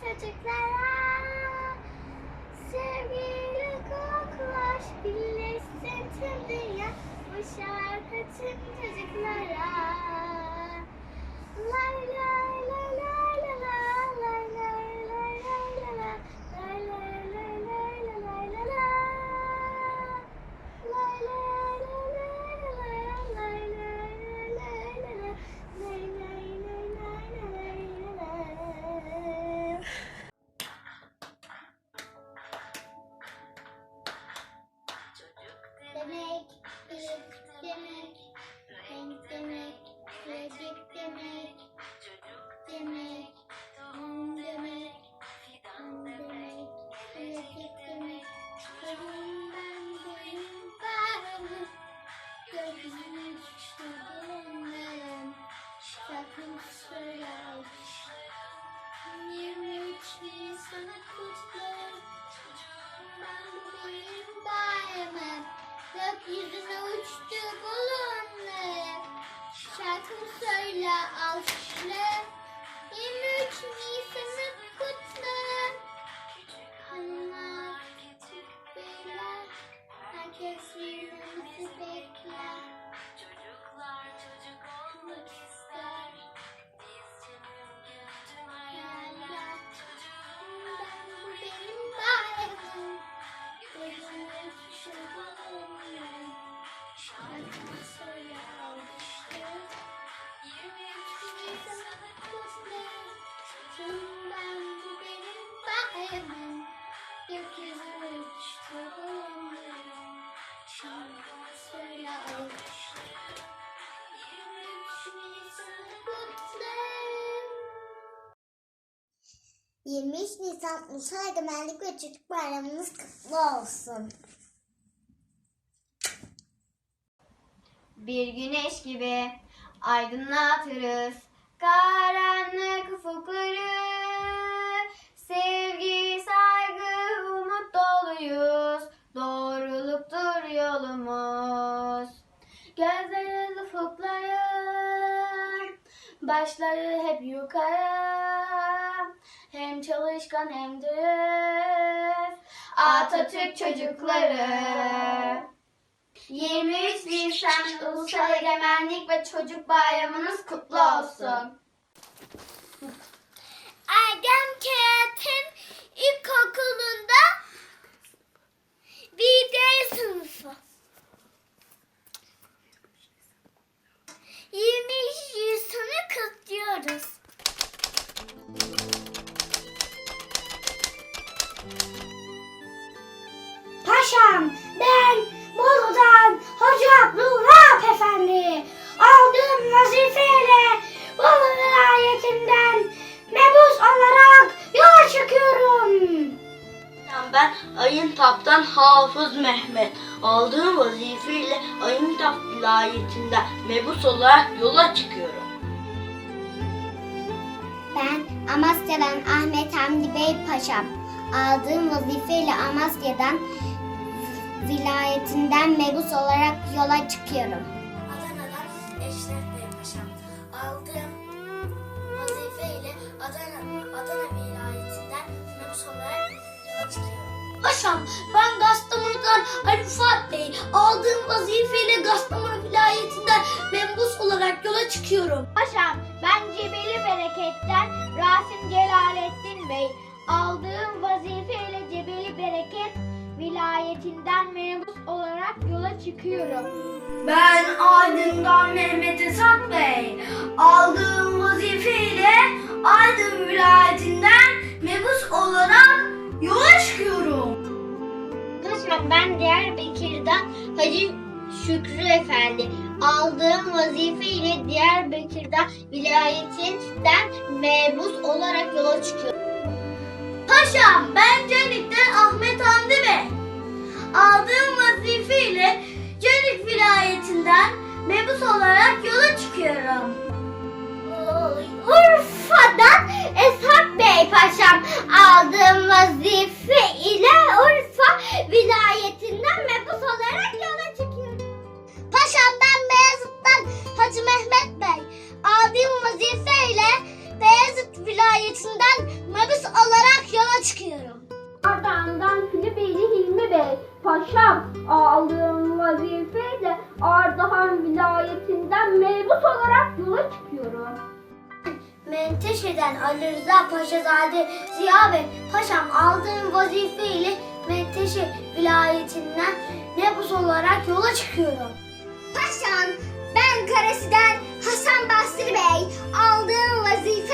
çocuklara Sevgiyle koklaş birleşsin tüm dünya. Bu şarkı tüm çocuklara Söyle alkışla. 23 Nisan'ı 23 Nisan Ulusal Egemenlik ve Çocuk Bayramınız kutlu olsun. Bir güneş gibi aydınlatırız karanlık ufukları. Sevgi, saygı, umut doluyuz. Doğruluktur yolumuz. Gözleri ufuklara, başları hep yukarı. Hem çalışkan hem dürüst. Atatürk çocukları. 23 Nisan Ulusal Egemenlik ve Çocuk Bayramınız kutlu olsun. Erdem Kağıt'ın ilkokulunda Paşam ben Bolu'dan Hoca Abdülvahap Efendi aldığım vazifeyle Bolu vilayetinden mebus olarak yola çıkıyorum. Ben Ayıntap'tan Hafız Mehmet. Aldığım vazifeyle Ayıntap vilayetinden mebus olarak yola çıkıyorum. Ben Amasya'dan Ahmet Hamdi Bey Paşam. Aldığım vazifeyle Amasya'dan vilayetinden mebus olarak yola çıkıyorum. Adana'dan Eşref Bey Paşam. Aldığım vazifeyle Adana, Adana vilayetinden mebus olarak yola çıkıyorum. Paşam ben Gastamonu'dan Ali Fuat Bey. Aldığım vazifeyle Gastamonu vilayetinden mebus olarak yola çıkıyorum. Paşam ben Cebeli Bereket'ten Rasim Celalettin Bey. Aldığım vazifeyle olarak yola çıkıyorum. Ben Aydın'dan Mehmet Esat Bey. Aldığım vazifeyle Aydın vilayetinden mebus olarak yola çıkıyorum. Paşam ben Diyarbakır'dan Hacı Şükrü Efendi. Aldığım vazifeyle Diyarbakır'da vilayetinden mebus olarak yola çıkıyorum. Paşam ben Canik'ten Ahmet Hamdi Bey. Aldığım vazifeyle Canik vilayetinden mebus olarak yola çıkıyorum. Urfa'dan Esat Bey Paşam. Aldığım vazife ile Urfa vilayetinden mebus olarak yola çıkıyorum. Paşam ben Beyazıt'tan Hacı Mehmet Bey. Aldığım vazifeyle Beyazıt vilayetinden mebus olarak Paşam aldığım vazifeyle Ardahan vilayetinden mebus olarak yola çıkıyorum. Menteşe'den Ali Rıza Paşazade Ziya Bey Paşam aldığım vazifeyle Menteşe vilayetinden nebus olarak yola çıkıyorum. Paşam, ben Karesi'den Hasan Basri Bey aldığım vilayetinden